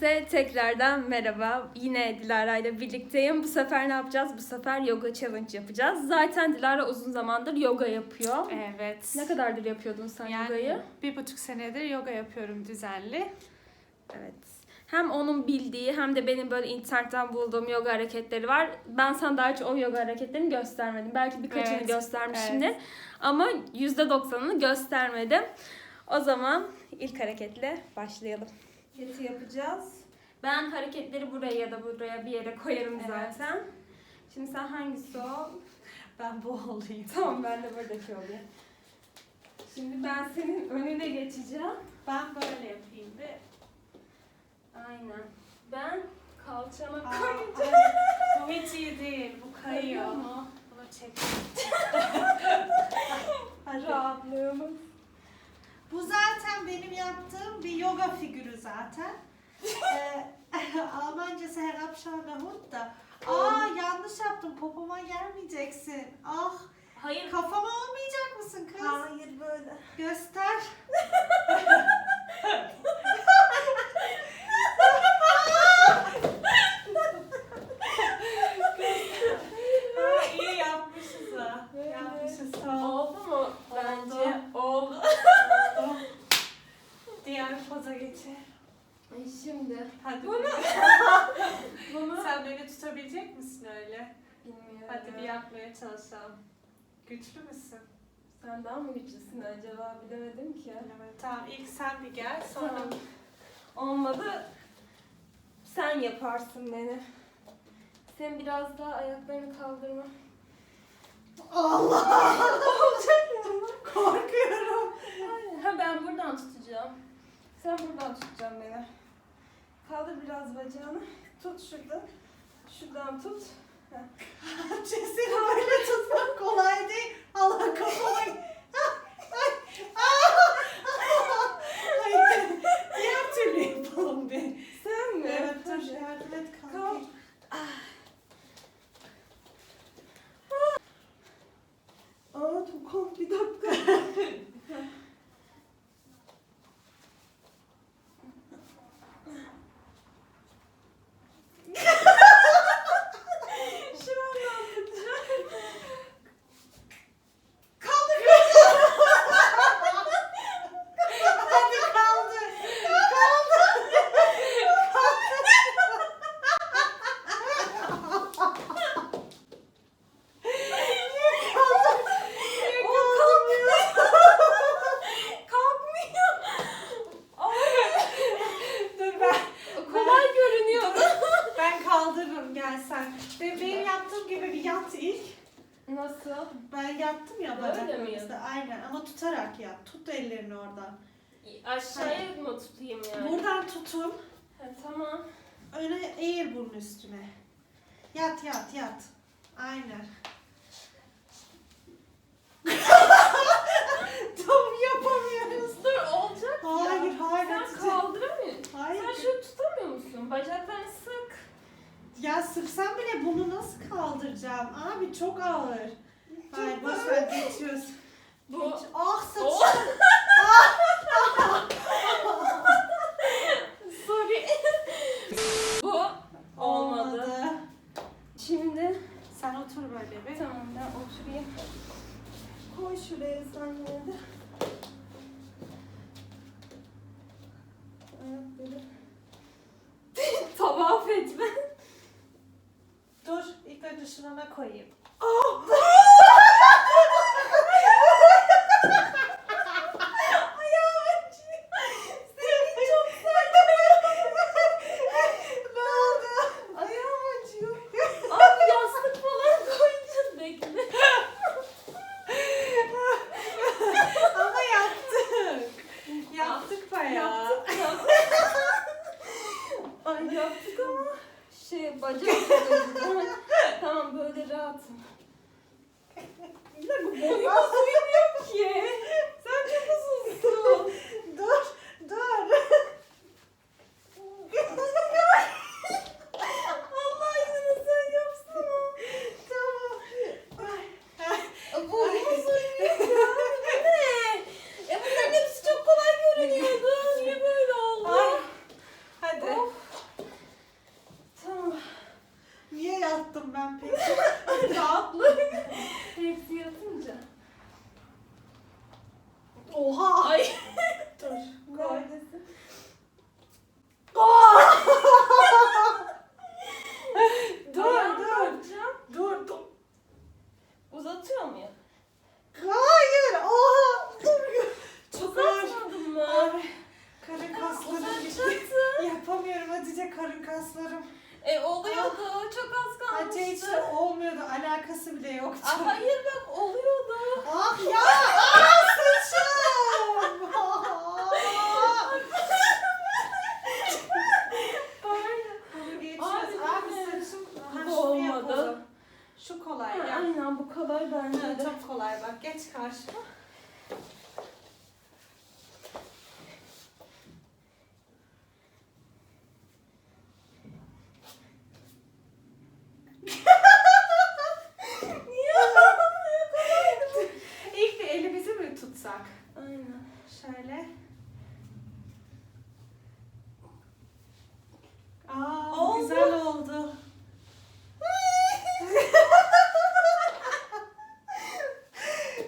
Herkese tekrardan merhaba. Yine Dilara ile birlikteyim. Bu sefer ne yapacağız? Bu sefer yoga challenge yapacağız. Zaten Dilara uzun zamandır yoga yapıyor. Evet. Ne kadardır yapıyordun sen yani yogayı? bir buçuk senedir yoga yapıyorum düzenli. Evet. Hem onun bildiği hem de benim böyle internetten bulduğum yoga hareketleri var. Ben sana daha hiç o yoga hareketlerini göstermedim. Belki birkaçını Evet, göstermişimdir. Ama %90'ını göstermedim. O zaman ilk hareketle başlayalım. Hareketi yapacağız. Ben hareketleri buraya ya da buraya bir yere koyarım Evet. zaten. Şimdi sen hangisi o? Ben bu olayım. Tamam ben de buradaki olayım. Şimdi ben senin önüne geçeceğim. Ben böyle yapayım bir. Aynen. Ben kalçama koyacağım. bu hiç iyi değil. Bu kayıyor. Kayıyor mu? Bunu çek. Rahatlığımız. Bu zaten benim yaptığım bir yoga figürü zaten. ee, Almancası herabschauende Hund da. Aa yanlış yaptım popoma gelmeyeceksin. Ah Hayır. kafama olmayacak mısın kız? Hayır böyle. Göster. İyi yapmışız ha. Yapmışız. Tamam. Oldu mu? Bence oldu. Oldu. Poza geçelim. Ay şimdi. Hadi. Bunu- Bunu Sen beni tutabilecek misin öyle? bilmiyorum. Hadi bir yapmaya çalışalım. Güçlü müsün? Sen daha mı güçlüsün acaba bilemedim ki. Evet. Tamam ilk sen bir gel sonra Tamam. Olmadı. Sen yaparsın beni. Sen biraz daha ayaklarını kaldırma. Allah! Korkuyorum. Ha ben buradan tutacağım. Sen buradan tutacaksın beni. Kaldır biraz bacağını. Tut şuradan. Şuradan tut. Seni böyle tutmak kolay değil. Allah kafama. Ay, ay, Hayır. Diğer türlü yapalım bir. Sen mi? Evet dur yardım et Kalk. kalkayım. Aa Tukan bir dakika. Şurandan tutacağım. Kaldır. Hadi kaldır. O kalkmıyor. Kalkmıyor. Ay. Dur ben. Kolay görünüyordu. Ben kaldırırım gel sen. Benim, benim yaptığım gibi bir yat ilk. Nasıl? Ben yattım ya Öyle bacaklarımızda. mi? Aynen ama tutarak yat. Tut ellerini oradan. Aşağıya mı tutayım yani? Buradan tutun. Ha, tamam. Öyle eğil bunun üstüne. Yat yat yat. Aynen. Tam yapamıyoruz. Dur olacak Hayır ya. hayır. Sen tutacağım. kaldıramıyorsun. Hayır. Sen şunu tutamıyor musun? Bacaklarını sık. Ya sıksam bile bunu nasıl kaldıracağım? Abi çok ağır. Hayır boş ver geçiyoruz. Bu. Ah O. saçım. Sorry. Bu olmadı. Şimdi Sen otur böyle bir. tamam ben oturayım. Koy şuraya sen yine de. Ayakları. Tavaf etme. Dur ilk önce şurana koyayım. Seni çok ne oldu? Ayağım acıyor. Abi yastık falan koyacağız bekle. Ama yaptık. Yaptık bayağı. Ay yaptık ama şey bacak tamam böyle rahatım. Bir dakika boyum uzun yok ki. Sen çok uzunsun. Dur, dur. Allah aşkına sen yapsana. tamam. Ay. Boyum uzun yok ya. Bu ne? Ya bunların hepsi çok kolay görünüyordu. Niye böyle oldu? Ay. Hadi. Of. Acıtıyor mu ya? Hayır. Oha. Dur. Çok zor. açmadın mı? Abi. Karın kaslarım gitti. Uzatacaksın. Hatice karın kaslarım. E oluyordu. Çok az kalmıştı. Hatice hiç de olmuyordu. Alakası bile yoktu. Aa, hayır bak oluyordu. Ah ya! Ah saçım! Şu kolay ya. aynen bu kolay bence çok kolay bak. Geç karşıma. İlk bir elimizi mi tutsak? Aynen. Şöyle. Aa, bu Oldu. güzel oldu.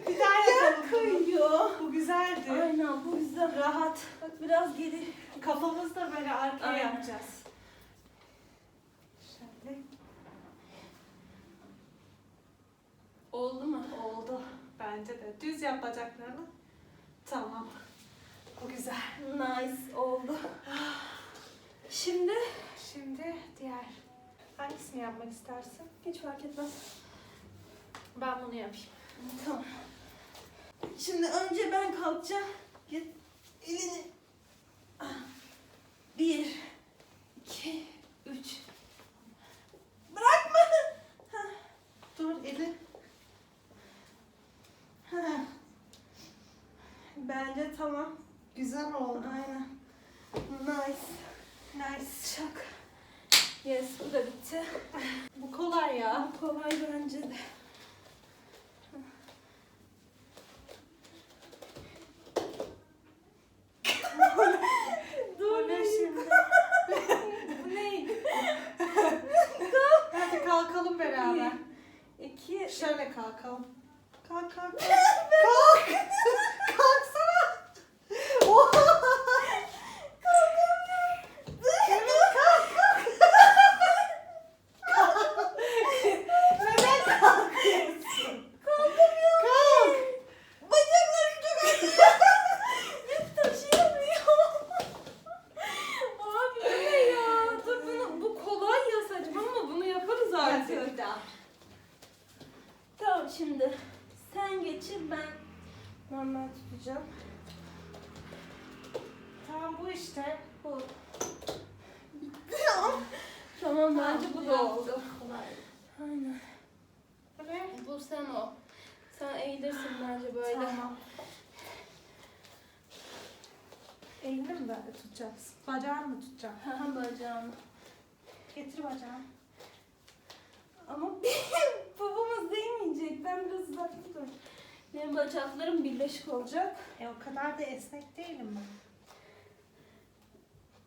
bir daha yapalım. bunu. Kıyıyor. Bu güzeldi. Aynen bu güzel. Rahat. Bak biraz geri. Kafamızı da böyle yapacağız. Şöyle. Oldu mu? Oldu. Bence de. Düz yap bacaklarını. Tamam. Bu güzel. Nice oldu. Şimdi Şimdi diğer. Hangisini yapmak istersin? hiç fark etmez. Ben bunu yapayım. Tamam. Şimdi önce ben kalkacağım. Git elini. Ah. Bir, Yeah. Şöyle kalkalım. Kalk kalk kalk. kalk. Kalksana. Oha. Evet kalk kalk. Neden kalkıyorsun? Kalkamıyorum. Kalk. Bacaklarım çok acıyor. Yük taşıyamıyorum. Abi bu ne ya? Dur bunu, bu kolay ya saçma ama bunu yaparız Hadi artık. bir daha. Şimdi sen geçir ben normal tutacağım. Tamam bu işte. Bu. tamam bence bu da oldu. Kolay. Aynen. Evet. Bu sen o. Sen eğilirsin bence böyle. Tamam. Elini mi böyle tutacaksın? Bacağını mı tutacaksın? Ha ha bacağını. Getir bacağını. Ama babamız değmeyecek. Ben biraz uzakta dur. Benim bacaklarım birleşik olacak. E o kadar da esnek değilim ben.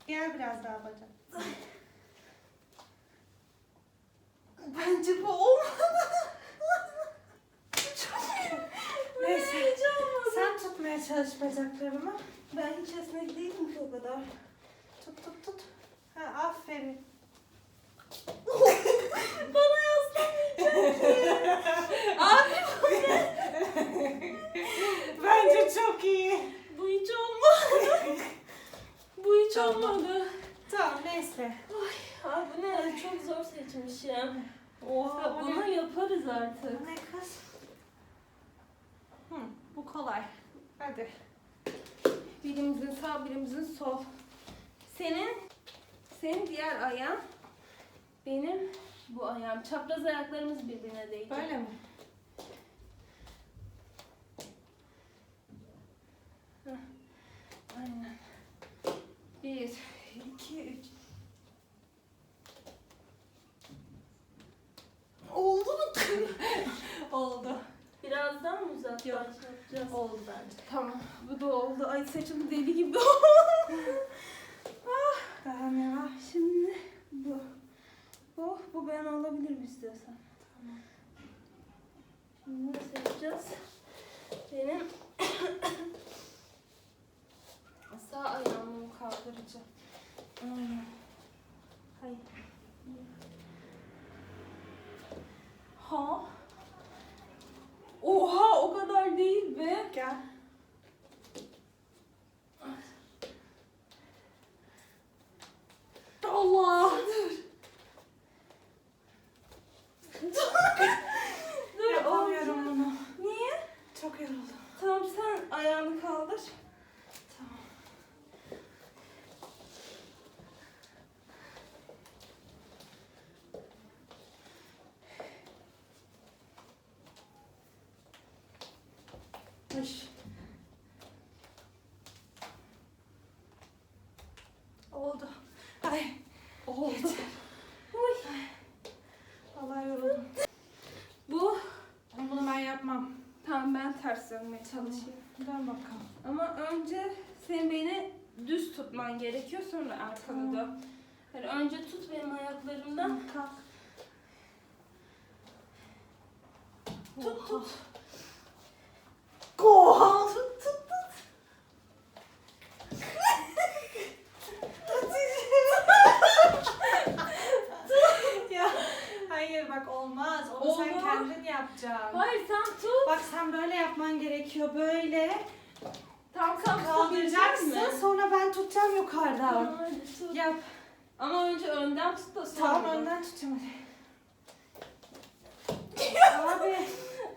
Gel biraz daha bacak. Bence bu olmadı. Neyse. Heyecanlı. Sen tutmaya çalış bacaklarımı. Ben hiç esnek değilim ki o kadar. Tut tut tut. Ha aferin. Bana yaslamayacak ki. Abi bu ne? Bence çok iyi. Bu hiç olmadı. bu hiç Tamam. olmadı. Tamam neyse. Abi bu ne? Çok zor seçmişim. Oha Ya o bunu ne? yaparız artık. Ne kız? Hı, bu kolay. Hadi. Birimizin sağ, birimizin sol. Senin, senin diğer ayağın, benim bu ayağım. Çapraz ayaklarımız birbirine değdi. Böyle mi? Aynen. Bir, iki, üç. Oldu mu? Oldu. Birazdan mı uzaktan Yok. yapacağız? Oldu bence. Tamam, bu da oldu. Ay saçım deli gibi Daha ne var? Şimdi bu. Bu, bu ben alabilirim istiyorsan. Tamam. Şimdi nasıl yapacağız? Benim sağ ayağımı kaldıracağım. Aynen. Hayır. Ha. ya. Allah. Dur Yapamıyorum olacak. bunu. Niye? Çok yoruldum. Tamam sen ayağını kaldır. Tamam. Ay. Oldu. Ay. Oldu. Vallahi yoruldum. Bu bunu ben yapmam. tamam ben ters dönmeye çalışayım. Dön bakalım. Ama önce senin beni düz tutman gerekiyor sonra arkanı Tamam. dön. Yani önce tut benim ayaklarımdan. Kalk. Tut tut. Oha. Tut tut tut. ya hayır bak olmaz. Onu sen Olmaz. kendin yapacaksın. Hayır sen tut. Bak sen böyle yapman gerekiyor. Böyle Tam tam tutabilecek kaldıracaksın. misin? Sonra ben tutacağım yukarıdan. Hadi tut. Yap. Ama önce önden tut da sonra. Tamam önden tutacağım hadi. Abi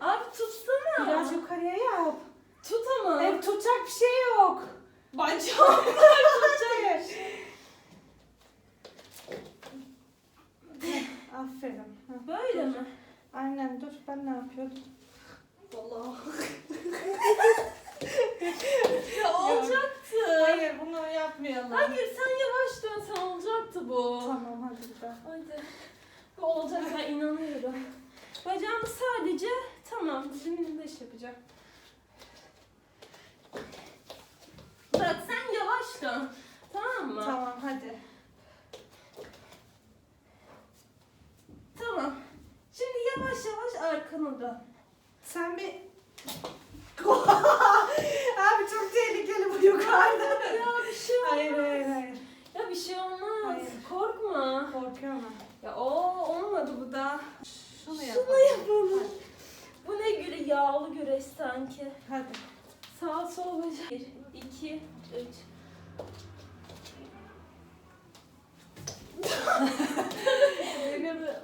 Abi tutsana. biraz yukarıya yap. Tut ama. Hep tutacak bir şey yok. Bacağım var tutacak. Aferin. Böyle mi? Aynen dur ben ne yapıyordum? Allah. ya olacaktı. Hayır bunu yapmayalım. Hayır sen yavaş dönsen olacaktı bu. Tamam hadi bir daha. Hadi. Bu olacak ben inanıyorum. Bacağımı sadece dizimin de iş yapacağım. Bak sen yavaş dön. Tamam mı? Tamam hadi. Tamam. Şimdi yavaş yavaş arkanı dön. Sen bir... Abi çok tehlikeli bu yukarıda. Ya bir şey olmaz. Hayır hayır hayır. Ya bir şey olmaz. Hayır. Korkma. Korkuyorum ben. Ya o olmadı bu da. Şunu Şunu yapalım. yapalım. Bu ne güre yağlı güreş sanki. Hadi. Sağ sol bacak. Bir,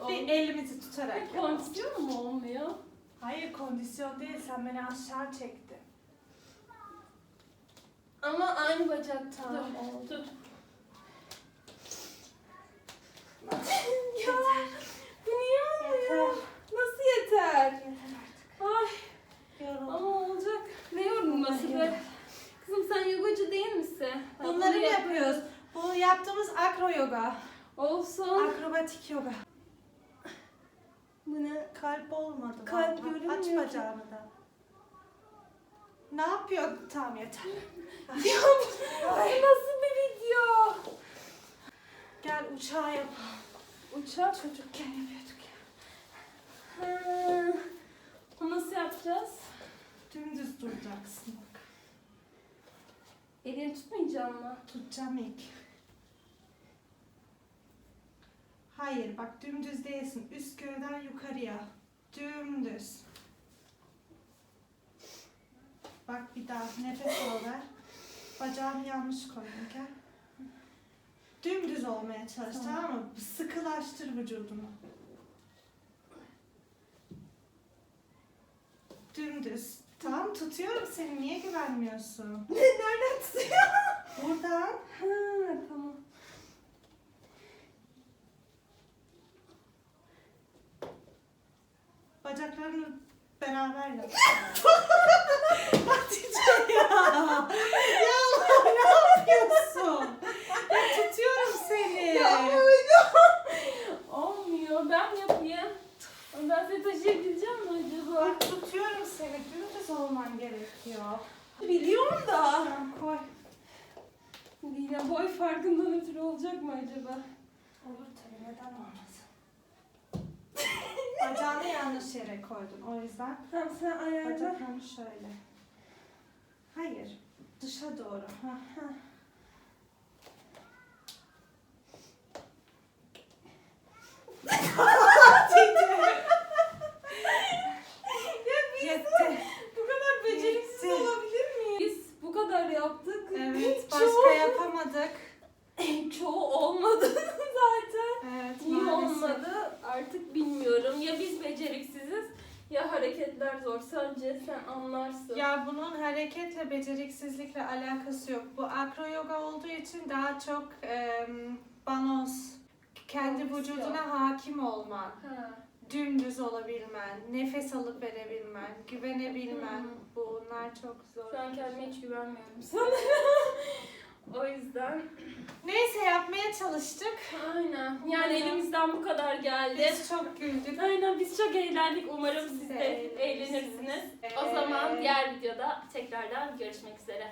Bir elimizi tutarak yapalım. kondisyon mu olmuyor? Hayır kondisyon değil sen beni aşağı çektin. Ama aynı bacak Tamam, Dur, oldu. dur. ya bu niye olmuyor? Nasıl yeter? Yeter artık. Ay Yoruldum. ama olacak. Ne yorulması be? Sen yogacı değil misin? Bunları bunu yapıyoruz. Bu yaptığımız akro yoga. Olsun. Akrobatik yoga. Bu ne? Kalp olmadı. Kalp vallahi. görünmüyor Aç ki. bacağını da. Ne yapıyor? Tamam yeter. Ya bu nasıl bir video? Gel uçağa yap. Uçak. Çocukken yapıyorduk ya. Ha, Bunu nasıl yapacağız? Dümdüz duracaksın bak. Elini tutmayacağım mı? Tutacağım ilk. Hayır bak dümdüz değilsin. Üst gövden yukarıya. Dümdüz. Bak bir daha nefes al ver. Bacağını yanlış koydum gel. Dümdüz olmaya çalış Tamam. tamam, mı? Sıkılaştır vücudunu. Dümdüz. Tamam tutuyorum seni. Niye güvenmiyorsun? Nereden tutuyor? Buradan. Ha, tamam. Bacaklarını beraber yap. Hatice ya. Ya Allah ne yapıyorsun? Ya tutuyorum seni. Olmuyor. Ben yapayım. Ben seni taşıyabileceğim mi acaba? Bak tutuyorum seni. Dümdüz olman gerekiyor. Biliyorum da. Tamam koy. Yine boy farkından ötürü olacak mı acaba? Olur tabii neden olmasın. Bacağını yanlış yere koydun o yüzden. Tamam sen ayarla. Bacaklarını şöyle. Hayır. Dışa doğru. Ha, ha. ya bir Yetti. bu kadar beceriksiz Yetti. olabilir hareketler zor. Sadece sen anlarsın. Ya bunun hareketle beceriksizlikle alakası yok. Bu akro yoga olduğu için daha çok em, banos, kendi vücuduna hakim olman, Ha. dümdüz olabilmen, nefes alıp verebilmen, güvenebilmen. Hı. Bunlar çok zor. Şu an kendime hiç güvenmiyorum sanırım. o yüzden Neyse yapmaya çalıştık. aynen. Yani elimizden bu kadar geldi. Biz çok güldük. Aynen biz çok eğlendik. Umarım Siz siz de eğlenirsiniz. eğlenirsiniz. O zaman Ee, diğer videoda tekrardan görüşmek üzere.